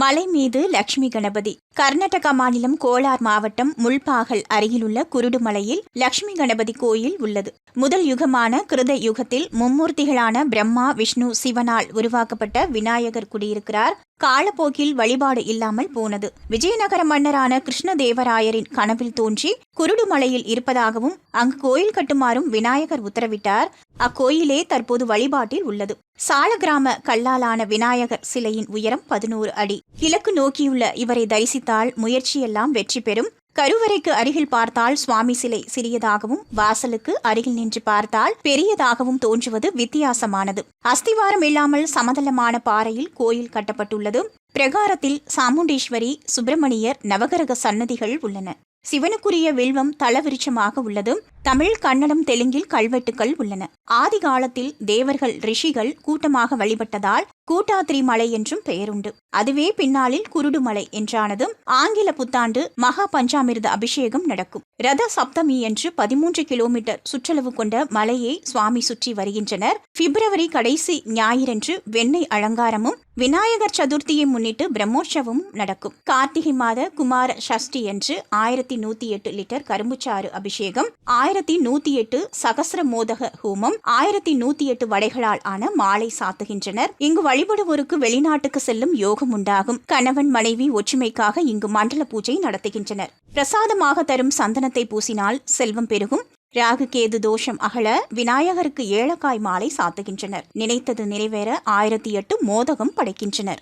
மலை மீது லட்சுமி கணபதி. கர்நாடகா மாநிலம் கோலார் மாவட்டம் முள்பாகல் அருகிலுள்ள குருடுமலையில் லட்சுமி கணபதி கோயில் உள்ளது. முதல் யுகமான கிருத யுகத்தில் மும்மூர்த்திகளான பிரம்மா விஷ்ணு சிவனால் உருவாக்கப்பட்ட விநாயகர் குடியிருக்கிறார். காலப்போக்கில் வழிபாடு இல்லாமல் போனது. விஜயநகர மன்னரான கிருஷ்ணதேவராயரின் கனவில் தோன்றி குருடுமலையில் இருப்பதாகவும் அங்கு கோயில் கட்டுமாறும் விநாயகர் உத்தரவிட்டார். அக்கோயிலே தற்போது வழிபாட்டில் உள்ளது. சாலகிராம கல்லாலான விநாயகர் சிலையின் உயரம் பதினோரு அடி. கிழக்கு நோக்கியுள்ள இவரை தரிசித்தால் முயற்சியெல்லாம் வெற்றி பெறும். கருவறைக்கு அருகில் பார்த்தால் சுவாமி சிலை சிறியதாகவும் வாசலுக்கு அருகில் நின்று பார்த்தால் பெரியதாகவும் தோன்றுவது வித்தியாசமானது. அஸ்திவாரம் இல்லாமல் சமதளமான பாறையில் கோயில் கட்டப்பட்டுள்ளது. பிரகாரத்தில் சாமுண்டீஸ்வரி சுப்பிரமணியர் நவகரக சன்னதிகள் உள்ளன. சிவனுக்குரிய வில்வம் தளவிருச்சமாக உள்ளது. தமிழ் கன்னடம் தெலுங்கில் கல்வெட்டுக்கள் உள்ளன. ஆதி காலத்தில் தேவர்கள் ரிஷிகள் கூட்டமாக வழிபட்டதால் கூட்டாத்திரி மலை என்றும் பெயருண்டு. அதுவே பின்னாளில் குருடுமலை என்றானதும் ஆங்கில புத்தாண்டு மகா பஞ்சாமிர்த அபிஷேகம் நடக்கும். ரத சப்தமி என்று பதிமூன்று கிலோமீட்டர் சுற்றளவு கொண்ட மலையை சுவாமி சுற்றி வருகின்றனர். பிப்ரவரி கடைசி ஞாயிறன்று வெண்ணெய் அலங்காரமும் விநாயகர் சதுர்த்தியை முன்னிட்டு பிரம்மோற்சவம் நடக்கும். கார்த்திகை மாத குமார சஷ்டி என்று ஆயிரத்தி நூத்தி எட்டு லிட்டர் கரும்புச்சாறு அபிஷேகம் ஆயிரத்தி நூத்தி எட்டு சகசிர மோதக ஹோமம் ஆயிரத்தி நூத்தி எட்டு வடைகளால் ஆன மாலை சாத்துகின்றனர். இங்கு வழிபடுவோருக்கு வெளிநாட்டுக்கு செல்லும் யோகம் உண்டாகும். கணவன் மனைவி ஒற்றுமைக்காக இங்கு மண்டல பூஜை நடத்துகின்றனர். பிரசாதமாக தரும் சந்தனத்தை பூசினால் செல்வம் பெருகும். ராகுகேது தோஷம் அகல விநாயகருக்கு ஏலக்காய் மாலை சாத்துகின்றனர். நினைத்தது நிறைவேற ஆயிரத்தி எட்டு மோதகம் படைக்கின்றனர்.